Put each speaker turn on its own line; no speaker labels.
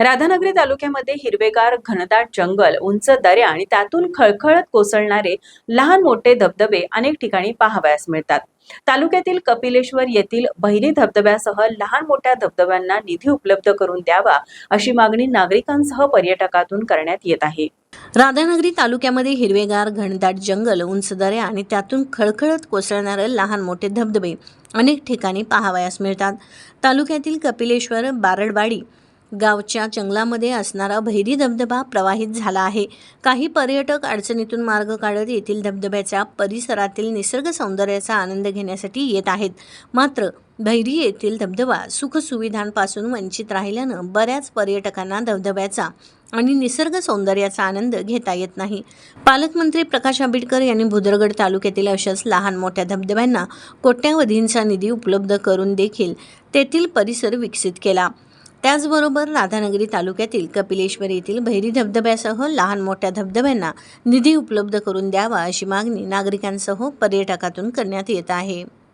राधानगरी तालुक्यामध्ये हिरवेगार घनदाट जंगल उंच दऱ्या आणि त्यातून खळखळत कोसळणारे लहान मोठे धबधबे अनेक ठिकाणी पाहावयास मिळतात. तालुक्यातील कपिलेश्वर येथील बहिरी धबधब्यासह लहान मोठ्या धबधब्यांना निधी उपलब्ध करून द्यावा अशी मागणी नागरिकांसह पर्यटकातून करण्यात येत आहे.
राधानगरी तालुक्यामध्ये हिरवेगार घनदाट जंगल उंच दऱ्या आणि त्यातून खळखळत कोसळणारे लहान मोठे धबधबे अनेक ठिकाणी पाहावयास मिळतात. तालुक्यातील कपिलेश्वर बारडवाडी गावच्या जंगलामध्ये असणारा भैरी धबधबा प्रवाहित झाला आहे. काही पर्यटक अडचणीतून मार्ग काढत येथील धबधब्याच्या परिसरातील निसर्ग सौंदर्याचा आनंद घेण्यासाठी येत आहेत. मात्र भैरी येथील धबधबा सुखसुविधांपासून वंचित राहिल्यानं बऱ्याच पर्यटकांना धबधब्याचा आणि निसर्ग सौंदर्याचा आनंद घेता येत नाही. पालकमंत्री प्रकाश आंबेडकर यांनी भुदरगड तालुक्यातील अशाच लहान मोठ्या धबधब्यांना कोट्यावधींचा निधी उपलब्ध करून देखील तेथील परिसर विकसित केला. त्याचबरोबर राधानगरी तालुक्यातील कपिलेश्वर येथील भैरी धबधब्यासह लहान मोठ्या धबधब्यांना निधी उपलब्ध करून द्यावा अशी मागणी नागरिकांसह पर्यटकातून करण्यात येत आहे.